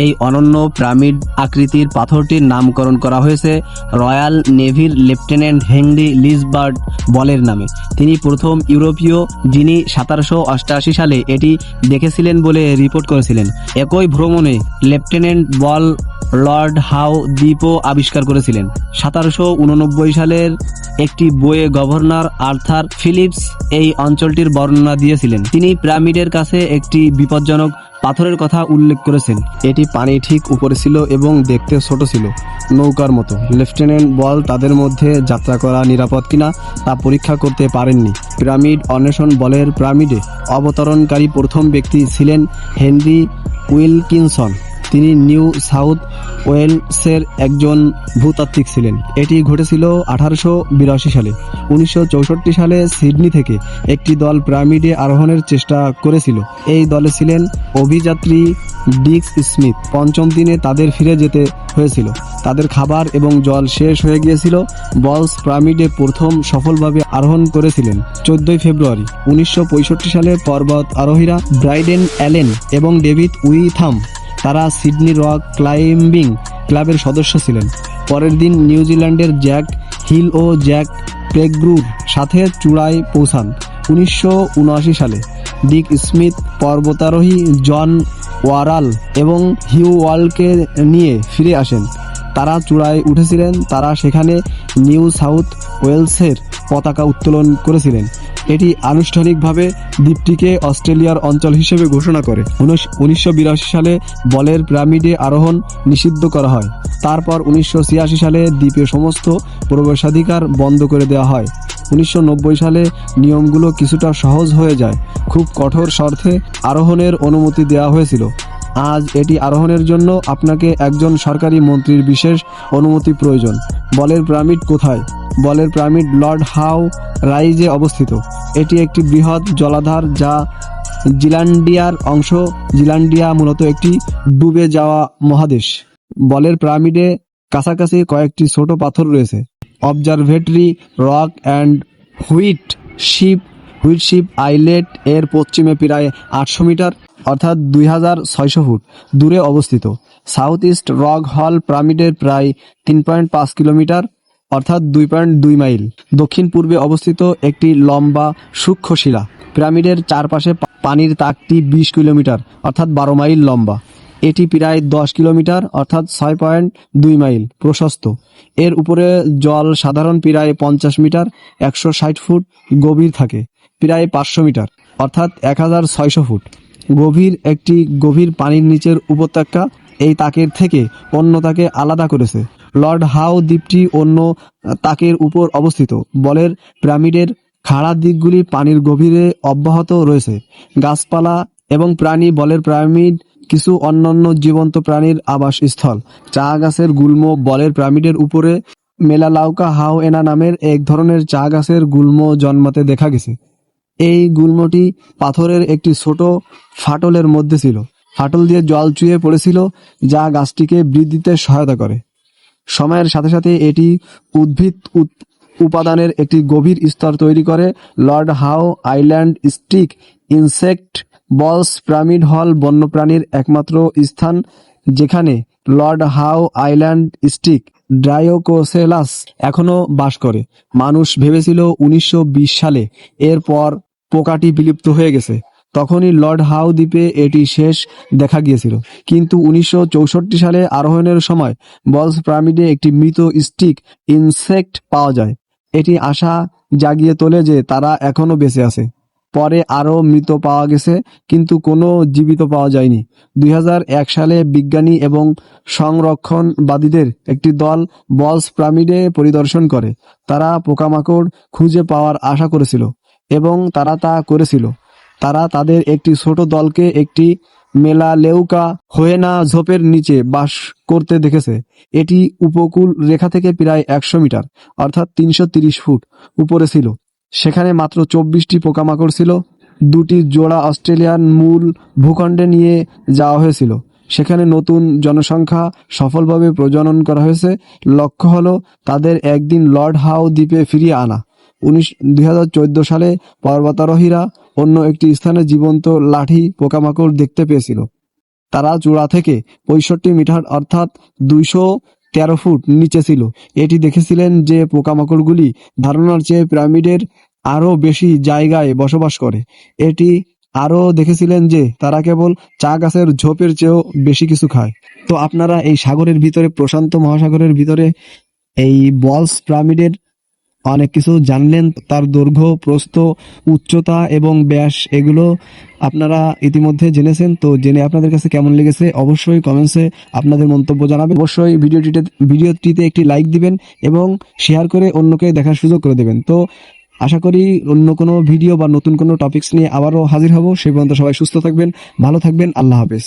এই অনন্য পিরামিড আকৃতির পাথরটির নামকরণ করা হয়েছে রয়্যাল নেভির লেফটেন্যান্ট হেনরি লিসবার্ড বলের নামে। তিনি প্রথম ইউরোপীয়, যিনি সতেরোশো অষ্টাশি সালে এটি দেখেছিলেন বলে রিপোর্ট করেছিলেন। একই ভ্রমণে লেফটেন্যান্ট বল লর্ড হাউ দ্বীপও আবিষ্কার করেছিলেন। সতেরোশো উননব্বই সালের একটি বইয়ে গভর্নর আর্থার ফিলিপস এই অঞ্চলটির বর্ণনা দিয়েছিলেন। তিনি পিরামিডের কাছে একটি বিপজ্জনক পাথরের কথা উল্লেখ করেছেন। এটি পানি ঠিক উপরে ছিল এবং দেখতে ছোট ছিল। নৌকার মতো। লেফটেন্যান্ট বল তাদের মধ্যে যাত্রা করা নিরাপদ কিনা তা পরীক্ষা করতে পারেননি। পিরামিড অন্বেষণ বলের পিরামিডে অবতরণকারী প্রথম ব্যক্তি ছিলেন হেনরি উইলকিনসন। তিনি নিউ সাউথ ওয়েলসের একজন ভূতাত্ত্বিক ছিলেন। এটি ঘটেছিল আঠারোশো বিরাশি সালে। উনিশশো চৌষট্টি সালে সিডনি থেকে একটি দল পিরামিডে আরোহণের চেষ্টা করেছিল। এই দলে ছিলেন অভিযাত্রী ডিক্স স্মিথ। পঞ্চম দিনে তাদের ফিরে যেতে হয়েছিল। তাদের খাবার এবং জল শেষ হয়ে গিয়েছিল। বলস পিরামিডে প্রথম সফলভাবে আরোহণ করেছিলেন চোদ্দই ফেব্রুয়ারি। উনিশশো পঁয়ষট্টি সালে পর্বত আরোহীরা ব্রাইডেন অ্যালেন এবং ডেভিড উইথাম তারা সিডনি রক ক্লাইম্বিং ক্লাবের সদস্য ছিলেন। পরের দিন নিউজিল্যান্ডের জ্যাক হিল ও জ্যাক পেগ্রুর সাথে চূড়ায় পৌঁছান উনিশশো উনআশি সালে। ডিক স্মিথ, পর্বতারোহী জন ওয়ারাল এবং হিউ ওয়ালকে নিয়ে ফিরে আসেন। তারা চূড়ায় উঠেছিলেন, তারা সেখানে নিউ সাউথ ওয়েলসের পতাকা উত্তোলন করেছিলেন। এটি আনুষ্ঠানিকভাবে দ্বীপটিকে অস্ট্রেলিয়ার অঞ্চল হিসেবে ঘোষণা করে। উনিশশো বিরাশি সালে বলের পিরামিডে আরোহণ নিষিদ্ধ করা হয়। তারপর উনিশশো ছিয়াশি সালে দ্বীপে সমস্ত প্রবেশাধিকার বন্ধ করে দেওয়া হয়। উনিশশো নব্বই সালে নিয়মগুলো কিছুটা সহজ হয়ে যায়। খুব কঠোর শর্তে আরোহণের অনুমতি দেওয়া হয়েছিল। আজ এটি আরোহণের জন্য আপনাকে একজন সরকারি মন্ত্রীর বিশেষ অনুমতি প্রয়োজন। বলের পিরামিড কোথায়? বলের পিরামিড লর্ড হাউ রাইজে অবস্থিত। এটি একটি বৃহৎ জলাধার যা জিলান্ডিয়ার অংশ। জিলান্ডিয়া মূলত একটি ডুবে যাওয়া মহাদেশ। বলের পিরামিডে কাছাকাছি কয়েকটি ছোট পাথর রয়েছে। Observatory, Rock and Wheatsheaf Wheatsheaf Islet এর পশ্চিমে প্রায় আটশো মিটার, অর্থাৎ দুই হাজার ছয়শো ফুট দূরে অবস্থিত। সাউথ ইস্ট রক হল পিরামিডের প্রায় তিন পয়েন্ট পাঁচ কিলোমিটার অর্থাৎ দুই পয়েন্ট দুই মাইল। দক্ষিণ পূর্বে অবস্থিত একটি লম্বা সূক্ষ্ম শিলা। পিরামিডের চারপাশে পানির তাকটি বিশ কিলোমিটার, অর্থাৎ বারো মাইল লম্বা। এটি প্রায় দশ কিলোমিটার, অর্থাৎ ছয় পয়েন্ট দুই মাইল, প্রশস্ত। এর উপরে জল সাধারণ প্রায় পঞ্চাশ মিটার, একশো ষাট ফুট গভীর থাকে, প্রায় পাঁচশো মিটার, অর্থাৎ এক হাজার ছয়শো ফুট। গভীর একটি গভীর পানির নিচের উপত্যকা এই তাকের থেকে অন্য তাকে আলাদা করেছে। লর্ড হাউ দ্বীপটি অন্য তাকের উপর অবস্থিত। বলের পিরামিডের খাড়া দিকগুলি পানির গভীরে অব্যাহত রয়েছে। গাছপালা এবং প্রাণী বলের পিরামিড, কিছু অন্যান্য জীবন্ত প্রাণীর আবাসস্থল। চা গাছের গুল্ম বলের পিরামিডের উপরে মেলালাউকা হাও এনা নামের এক ধরনের চা গাছের গুল্ম জন্মাতে দেখা গেছে। এই গুল্মটি পাথরের একটি ছোট ফাটলের মধ্যে ছিল। ফাটল দিয়ে জল চুয়ে পড়েছিল, যা গাছটিকে বৃদ্ধিতে সহায়তা করে। সময়ের সাথে সাথে এটি উদ্ভিদ উপাদানের একটি গভীর স্তর তৈরি করে। Lord Howe Island stick insect Ball's Pyramid হল বন্যপ্রাণীর একমাত্র স্থান। যেখানে Lord Howe Island stick Dryococelus এখনও বাস করে। মানুষ ভেবেছিল উনিশশো বিশ সালে এরপর পোকাটি বিলুপ্ত হয়ে গেছে। তখনই লর্ড হাউ দ্বীপে এটি শেষ দেখা গিয়েছিল। কিন্তু উনিশশো চৌষট্টি সালে আরোহণের সময় বলস প্রামিডে একটি মৃত স্টিক, ইনসেক্ট পাওয়া যায়। এটি আশা জাগিয়ে তোলে যে তারা এখনও বেঁচে আছে। পরে আরও মৃত পাওয়া গেছে, কিন্তু কোনো জীবিত পাওয়া যায়নি। দুই হাজার এক সালে বিজ্ঞানী এবং সংরক্ষণবাদীদের একটি দল বলস প্রামিডে পরিদর্শন করে। তারা পোকামাকড় খুঁজে পাওয়ার আশা করেছিল এবং তারা তা করেছিল। তারা তাদের একটি ছোট দলকে একটি মেলালেউকা হোয়েনা ঝোপের নিচে বাস করতে দেখেছে। এটি উপকূল রেখা থেকে প্রায় একশো মিটার, অর্থাৎ তিনশো ফুট উপরে ছিল। সেখানে মাত্র চব্বিশটি পোকামাকড় ছিল। দুটি জোড়া অস্ট্রেলিয়ান মূল ভূখণ্ডে নিয়ে যাওয়া হয়েছিল। সেখানে নতুন জনসংখ্যা সফলভাবে প্রজনন করা হয়েছে। লক্ষ্য হলো, তাদের একদিন লর্ড হাও দ্বীপে ফিরিয়ে আনা। উনিশ দুই সালে পর্বতারোহীরা অন্য একটি স্থানে জীবন্ত লাঠি, পোকামাকড় দেখতে পেয়েছিল। তারা চূড়া থেকে পঁয়ষট্টি মিটার, অর্থাৎ দুইশো তেরো ফুট নিচে ছিল। এটি দেখেছিলেন যে পোকামাকড়গুলি ধারণার চেয়ে পিরামিডের আরও বেশি জায়গায় বসবাস করে। এটি আরও দেখেছিলেন যে তারা কেবল চা গাছের ঝোপের চেয়েও বেশি কিছু খায়। তো আপনারা এই সাগরের ভিতরে, প্রশান্ত মহাসাগরের ভিতরে এই বলস পিরামিডের অনেক কিছু জানলেন, তার দৈর্ঘ্য, প্রস্থ, উচ্চতা এবং ব্যাস এগুলো আপনারা ইতিমধ্যে জেনেছেন। তো জেনে আপনাদের কাছে কেমন লেগেছে অবশ্যই কমেন্টসে আপনাদের মন্তব্য জানাবেন। অবশ্যই ভিডিওটিতে ভিডিওটিতে একটি লাইক দিবেন এবং শেয়ার করে অন্যকে দেখার সুযোগ করে দেবেন। তো আশা করি অন্য কোনো ভিডিও বা নতুন কোনো টপিকস নিয়ে আবারও হাজির হব। সেই পর্যন্ত সবাই সুস্থ থাকবেন, ভালো থাকবেন, আল্লাহ হাফেজ।